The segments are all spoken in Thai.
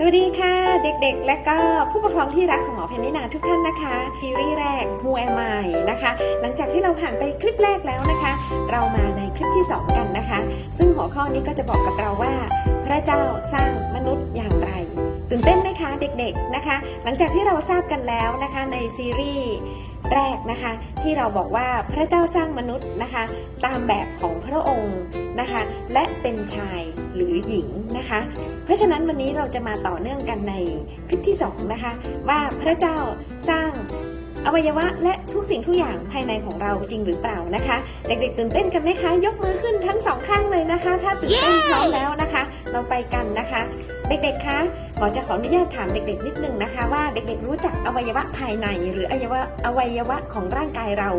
สวัสดีค่ะ เด็กๆ และก็ผู้ปกครองที่รักของหมอเพนนินาทุกท่านนะคะซีรีส์แรก Who Am I นะคะ หลังจากที่เราผ่านไปคลิปแรกแล้วนะคะ เรามาในคลิปที่ 2 กันนะคะ ซึ่งหัวข้อนี้ก็จะบอกกับเราว่า พระเจ้าสร้างมนุษย์อย่างไร ตื่นเต้นไหมคะเด็กๆนะคะ หลังจากที่เราทราบกันแล้วนะคะในซีรีส์แรกนะคะ ที่เราบอกว่าพระเจ้าสร้างมนุษย์นะคะ ตามแบบของพระองค์นะคะ และเป็นชายหรือ หญิงนะคะ เพราะฉะนั้นวันนี้เราจะมาต่อเนื่องกันในคลิปที่2นะคะว่าพระเจ้าสร้างอวัยวะและทุกสิ่งทุกอย่างภายในของเราจริงหรือเปล่านะคะ เด็กๆตื่นเต้นกันไหมคะ ยกมือขึ้นทั้งสองข้างเลยนะคะ ถ้าตื่นเต้นพร้อมแล้วนะคะ เราไปกันนะคะ เด็กๆคะหมอจะขออนุญาตถามเด็กๆ นิดนึงนะคะ ว่าเด็กๆรู้จักอวัยวะภายใน หรืออวัยวะอวัยวะของร่างกายเรา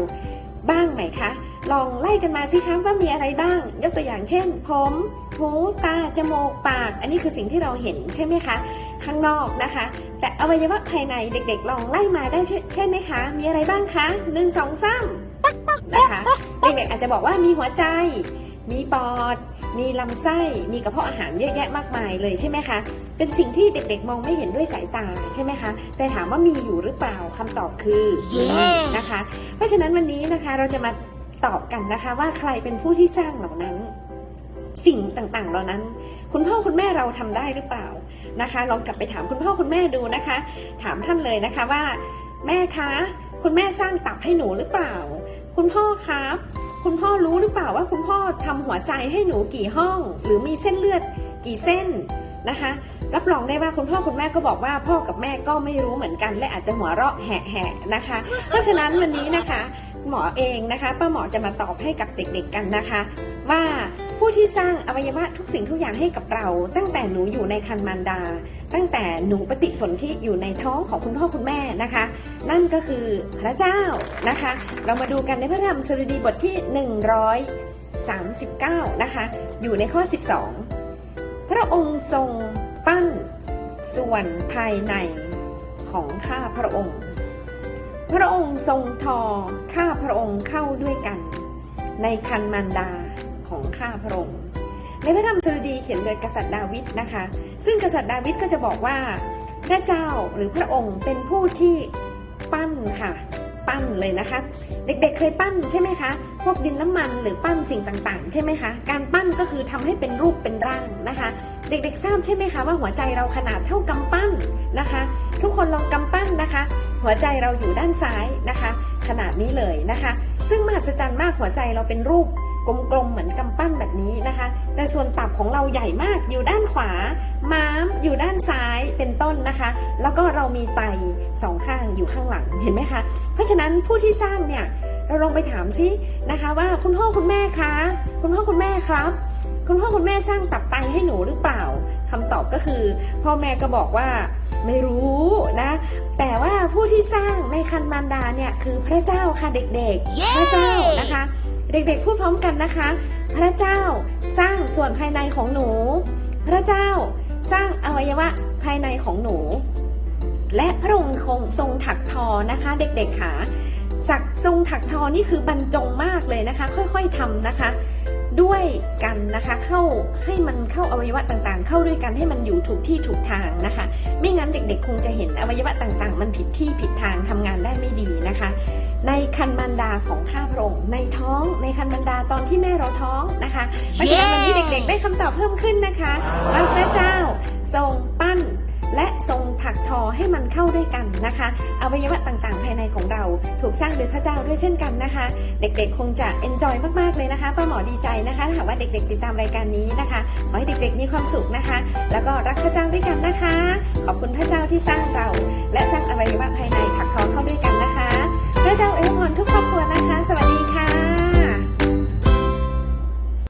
บ้างไหมคะ ลองไล่กันมาสิคะว่ามีอะไรบ้าง ยกตัวอย่างเช่น ผมหูตา จมูก ปาก อันนี้คือสิ่งที่เราเห็นใช่ไหมคะ ข้างนอกนะคะ แต่อวัยวะภายในเด็กๆ ลองไล่มาได้ใช่ใช่ไหมคะ มีอะไรบ้างคะหนึ่งสองสามนะคะ เด็กๆอาจจะบอกว่ามีหัวใจ มีปอด มีลำไส้ มีกระเพาะอาหารเยอะแยะมากมายเลยใช่ไหมคะ เป็นสิ่งที่เด็กๆ มองไม่เห็นด้วยสายตาใช่ไหมคะ แต่ถามว่ามีอยู่หรือเปล่าคำตอบคือ Yeah นะคะ เพราะฉะนั้นวันนี้นะคะเราจะมา ตอบกันนะคะว่าใครเป็นผู้ที่สร้างเหล่านั้น สิ่งต่างๆ เหล่านั้น คุณพ่อคุณแม่เราทำได้หรือเปล่านะคะ ลองกลับไปถามคุณพ่อคุณแม่ดูนะคะ ถามท่านเลยนะคะว่า แม่คะคุณแม่สร้างตับให้หนูหรือเปล่า คุณพ่อครับคุณพ่อรู้หรือเปล่าว่าคุณพ่อทำหัวใจให้หนูกี่ห้อง หรือมีเส้นเลือดกี่เส้นนะคะ รับรองได้ว่าคุณพ่อคุณแม่ก็บอกว่าพ่อกับแม่ก็ไม่รู้เหมือนกัน และอาจจะหัวเราะแหะๆนะคะ เพราะฉะนั้นวันนี้นะคะ หมอเองนะคะป้าหมอจะมาตอบให้กับเด็กๆกันนะคะ ว่าผู้ที่สร้างอวัยวะทุกสิ่งทุกอย่างให้กับเรา ตั้งแต่หนูอยู่ในครรภ์มารดา ตั้งแต่หนูปฏิสนธิอยู่ในท้องของคุณพ่อคุณแม่นะคะ นั่นก็คือพระเจ้านะคะ เรามาดูกันในพระธรรมสดุดีบทที่ 139 นะคะ อยู่ในข้อ 12 พระองค์ทรงปั้นส่วนภายในของข้าพระองค์ พระองค์ทรงทอข้าพระองค์เข้าด้วยกัน ในคันมันดาของข้าพระองค์ในพระธรรมสดุดีเขียนโดยกษัตริย์ดาวิดนะคะ ซึ่งกษัตริย์ดาวิดก็จะบอกว่า พระเจ้าหรือพระองค์เป็นผู้ที่ปั้นค่ะ ปั้นเลยนะคะ เด็กๆเคยปั้นใช่ไหมคะ พวกดินน้ำมันหรือปั้นสิ่งต่างๆ ใช่ไหมคะ การปั้นก็คือทำให้เป็นรูปเป็นร่างนะคะ เด็กๆทราบใช่ไหมคะว่าหัวใจเราขนาดเท่ากำปั้นนะคะ ทุกคนลองกำปั้นนะคะ หัวใจเราอยู่ด้านซ้ายนะคะ ขนาดนี้เลยนะคะ ซึ่งมหัศจรรย์มากหัวใจเราเป็นรูป กลมๆเหมือนกำปั้นแบบนี้นะคะ แต่ส่วนตับของเราใหญ่มากอยู่ด้านขวา ม้ามอยู่ด้านซ้ายเป็นต้นนะคะ แล้วก็เรามีไตสองข้างอยู่ข้างหลังเห็นไหมคะ เพราะฉะนั้นผู้ที่สร้างเนี่ยเราลองไปถามซินะคะว่าคุณพ่อคุณแม่คะ คุณพ่อคุณแม่ครับ คุณพ่อคุณแม่สร้างตับไตให้หนูหรือเปล่าคำตอบก็คือ พ่อแม่ก็บอกว่าไม่รู้นะ แต่ว่าผู้ที่สร้างในคันมารดาเนี่ยคือพระเจ้าค่ะเด็กๆพระเจ้านะคะ เด็กๆพูดพร้อมกันนะคะ พระเจ้าสร้างส่วนภายในของหนู พระเจ้าสร้างอวัยวะภายในของหนู และพระองค์คงทรงถักทอนะคะ เด็กๆค่ะสักทรงถักทอนี่คือบรรจงมากเลยนะคะ ค่อยๆทำนะคะ ด้วยกันนะคะเข้าให้มันเข้าอวัยวะต่างๆ เข้าด้วยกันให้มันอยู่ถูกที่ถูกทางนะคะ ไม่งั้นเด็กๆ คงจะเห็นอวัยวะต่างๆ มันผิดที่ผิดทางทำงานได้ไม่ดีนะคะ ในคันมารดาของข้าพระองค์ในท้องในคันมารดาตอนที่แม่เราท้องนะคะเพราะฉะนั้นวันนี้เด็กๆ ได้คำตอบเพิ่มขึ้นนะคะว่าพระเจ้าทรงปั้นและทรงถัก ทอให้มันเข้าด้วยกันนะคะอวัยวะต่างๆ ภายในของเราถูกสร้างโดยพระเจ้าด้วยเช่นกันนะคะ เด็กๆ คงจะเอนจอยมากๆเลยนะคะป้าหมอดีใจนะคะถ้าหากว่าเด็กๆ ติดตามรายการนี้นะคะขอให้เด็กๆ มีความสุขนะคะ แล้วก็รักพระเจ้าด้วยกันนะคะ ขอบคุณพระเจ้าที่สร้างเราและ